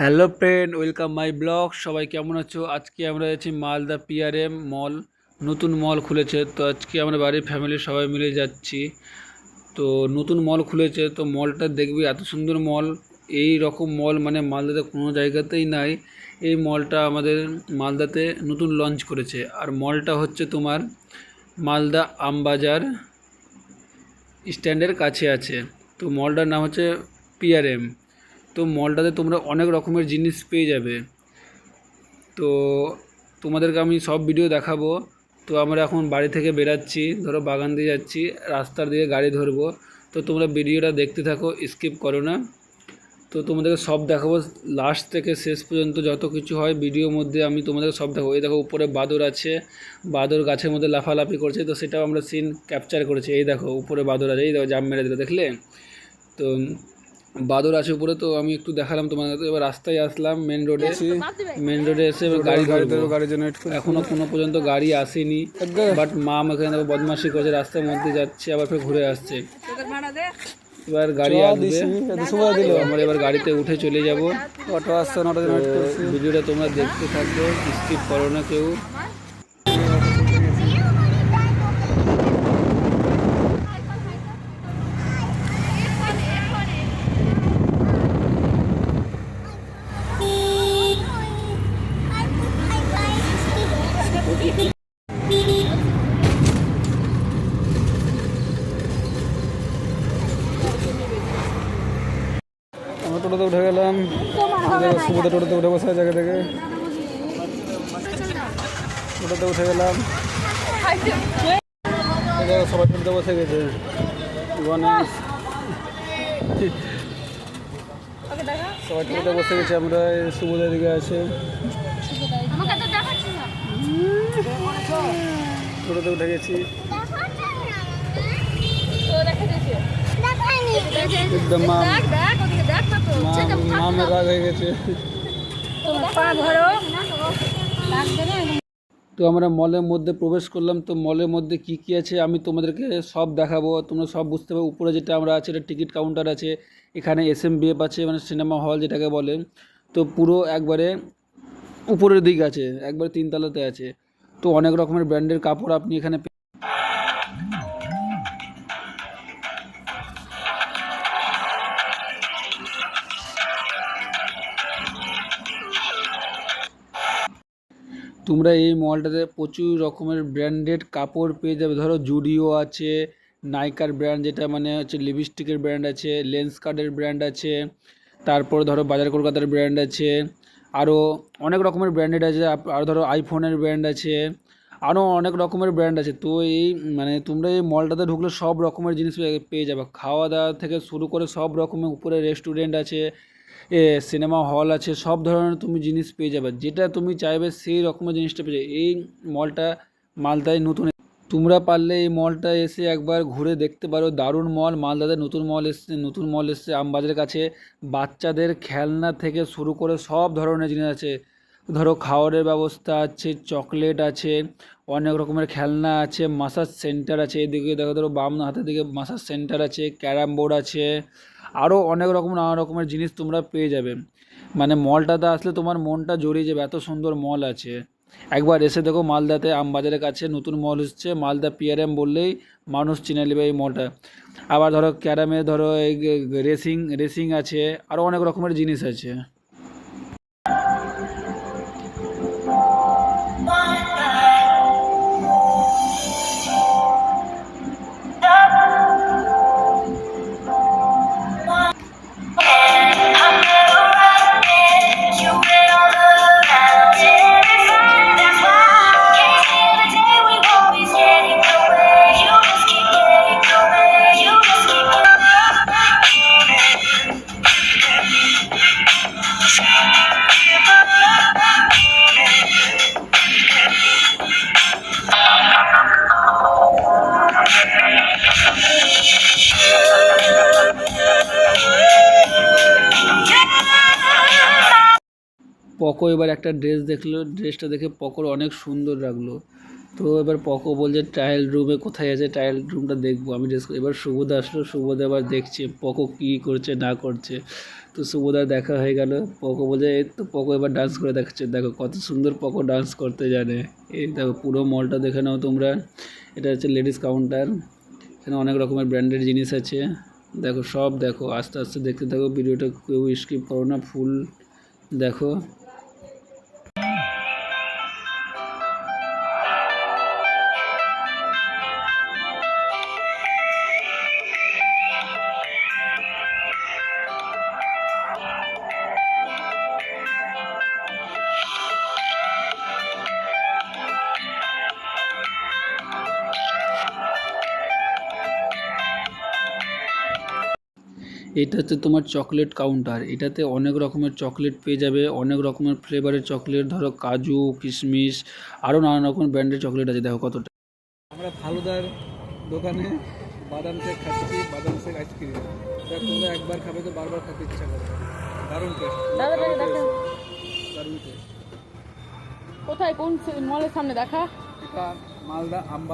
Hello friend, welcome my blog. সবাই কেমন আছো? আজকে আমরা যাচ্ছি মালদা পিআরএম মল, নতুন মল খুলেছে। তো আজকে আমরা বাড়ির ফ্যামিলির সবাই মিলে যাচ্ছি। তো নতুন মল খুলেছে, তো মলটা দেখবি এত সুন্দর মল। এই রকম মল মানে মালদাতে কোনো জায়গাতেই নাই। এই মলটা আমাদের মালদাতে নতুন লঞ্চ করেছে। আর মলটা হচ্ছে তোমার মালদা আমবাজার স্ট্যান্ডের কাছে আছে। তো মলটার নাম হচ্ছে পিআরএম। তো মলটাতে তোমরা অনেক রকমের জিনিস পেয়ে যাবে। তো তোমাদেরকে আমি সব ভিডিও দেখাবো। তো আমরা এখন বাড়ি থেকে বেরাচ্ছি, ধরো বাগান দিয়ে যাচ্ছি, রাস্তার দিকে গাড়ি ধরবো। তো তোমরা ভিডিওটা দেখতে থাকো স্কিপ করো না। তো তোমাদেরকে সব দেখাবো লাস্ট থেকে শেষ পর্যন্ত যত কিছু হয় ভিডিওর মধ্যে আমি তোমাদেরকে সব দেখাবো। এই দেখো, উপরে বাদর আছে, বাদর গাছের মধ্যে লাফালাফি করছে, তো সেটাও আমরা সিন ক্যাপচার করেছি। এই দেখো, উপরে বাদর আছে, এই দেখো, জাম মেরে দিল, দেখলে? তো বাদর আছে উপরে তো আমি একটু দেখালাম তোমাদের। এবার রাস্তায় আসলাম মেন রোডে মেন রোডে এসে এবার গাড়ি ধরবো। গাড়ির জন্য এখনও কোনো পর্যন্ত গাড়ি আসেনি। বাট মা আমাকে এখানে বদমাশি করছে রাস্তার মধ্যে যাচ্ছে আবার ফের ঘুরে আসছে। এবার গাড়ি আসবে। দিল। আমরা এবার গাড়িতে উঠে চলে যাব। অটো আসছে। ভিডিওটা তোমরা দেখতে থাকো স্কিপ করো না কেউ। টোটোতে উঠে গেলাম। সুবিধা টোটোতে উঠে বসে জায়গা থেকে। টোটোতে উঠে গেলাম। সবাই টোটোতে বসে গেছে। গণেশ সবাই টোটোতে বসে গেছে, আমরা এই সুবিধা দিকে আছে। টোটোতে উঠে গেছি তো দেখা দিয়েছে দেখাইনি একদম রাগ হয়ে গেছে। তো আমরা মলের মধ্যে প্রবেশ করলাম। তো মলের মধ্যে কি কি আছে? আমি তোমাদেরকে সব দেখাবো। তোমরা সব বুঝতে পারবে। উপরে যেটা আমরা আছে এটা টিকিট কাউন্টার আছে। এখানে এস এম বিএফ আছে মানে সিনেমা হল যেটাকে বলে। তো পুরো একবারে উপরের দিক আছে। একবারে তিনতলাতে আছে। তো অনেক রকমের ব্র্যান্ডের কাপড় আপনি এখানে তোমরা এই মলটাতে প্রচুর রকমের ব্র্যান্ডেড কাপড় পেয়ে যাবে। ধরো জুডিও আছে, নাইকার ব্র্যান্ড যেটা মানে হচ্ছে লিপস্টিকের ব্র্যান্ড আছে লেন্স কার্ডের ব্র্যান্ড আছে, তারপর ধরো বাজার কলকাতার ব্র্যান্ড আছে আরও অনেক রকমের ব্র্যান্ডেড আছে আর ধরো আইফোনের ব্র্যান্ড আছে আরও অনেক রকমের ব্র্যান্ড আছে। তো এই মানে তোমরা এই মলটাতে ঢুকলে সব রকমের জিনিস পেয়ে- যাবে। খাওয়া দাওয়া থেকে শুরু করে সব রকমের উপরে রেস্টুরেন্ট আছে সিনেমা হল আছে, সব ধরনের তুমি জিনিস পেয়ে যাবে। যেটা তুমি চাইবে সেই রকমের জিনিসটা পেয়ে যাবে। এই মলটা মালদায় নতুন তোমরা পারলে এই মলটা এসে একবার ঘুরে দেখতে পারো। দারুণ মল মালদাদের নতুন মল এসছে, নতুন মল এসছে। আমবাজারের কাছে বাচ্চাদের খেলনা থেকে শুরু করে সব ধরনের জিনিস আছে। ধরো খাওয়ারের ব্যবস্থা আছে, চকলেট আছে, অনেক রকমের খেলনা আছে মাসাজ সেন্টার আছে, এদিকে দেখো ধরো বাম হাতের দিকে মাসাজ সেন্টার আছে, ক্যারাম বোর্ড আছে আরও অনেক রকম নানা রকমের জিনিস তোমরা পেয়ে যাবে। মানে মলটাতে আসলে তোমার মনটা জড়িয়ে যাবে, এত সুন্দর মল আছে। একবার এসে দেখো মালদাতে আমবাজারের কাছে নতুন মল এসছে, মালদা পিআরএম বললেই মানুষ চিনে নেবে এই মলটা। আবার ধরো ক্যারামে ধরো এই রেসিং রেসিং আছে আরও অনেক রকমের জিনিস আছে। পকো এবার একটা ড্রেস দেখল ড্রেসটা দেখে পকোর অনেক সুন্দর লাগল। তো এবার পকো বলছে ট্রায়াল রুমে কোথায় আছে? ট্রায়াল রুমটা দেখব। আমি ডেস্ক এবার শুভদা আসলো। শুভদা এবার দেখছে পকো কী করছে, না করছে। তো শুভদার দেখা হয়ে গেল। পকো বলছে, এই তো পকো এবার ডান্স করে দেখাচ্ছে। দেখো কত সুন্দর পকো ডান্স করতে জানে। এই দেখো পুরো মলটা দেখে নাও তোমরা। এটা হচ্ছে লেডিস কাউন্টার এখানে অনেক রকমের ব্র্যান্ডেড জিনিস আছে। দেখো সব দেখো। আস্তে আস্তে দেখতে থাকো। ভিডিওটা কেউ স্কিপ করো না। ফুল দেখো। এটা হচ্ছে তোমার চকলেট কাউন্টার এটাতে অনেক রকমের চকলেট পেয়ে যাবে অনেক রকমের ফ্লেভারের চকলেট ধরো কাজু কিশমিশ আরও নানান রকম ব্র্যান্ডের চকলেট আছে দেখো কতটা। আমরা ফালুদার দোকানে বাদাম শেক খাচ্ছি বাদাম শেক আইসক্রিম তোমরা একবার খাবে তো বারবার খেতে ইচ্ছা করবে। দারুণ টেস্ট দাদা দাদা দেখা দারুণ টেস্ট কোথায়? কোন মলের সামনে দেখা? এটা মালদা আম্বা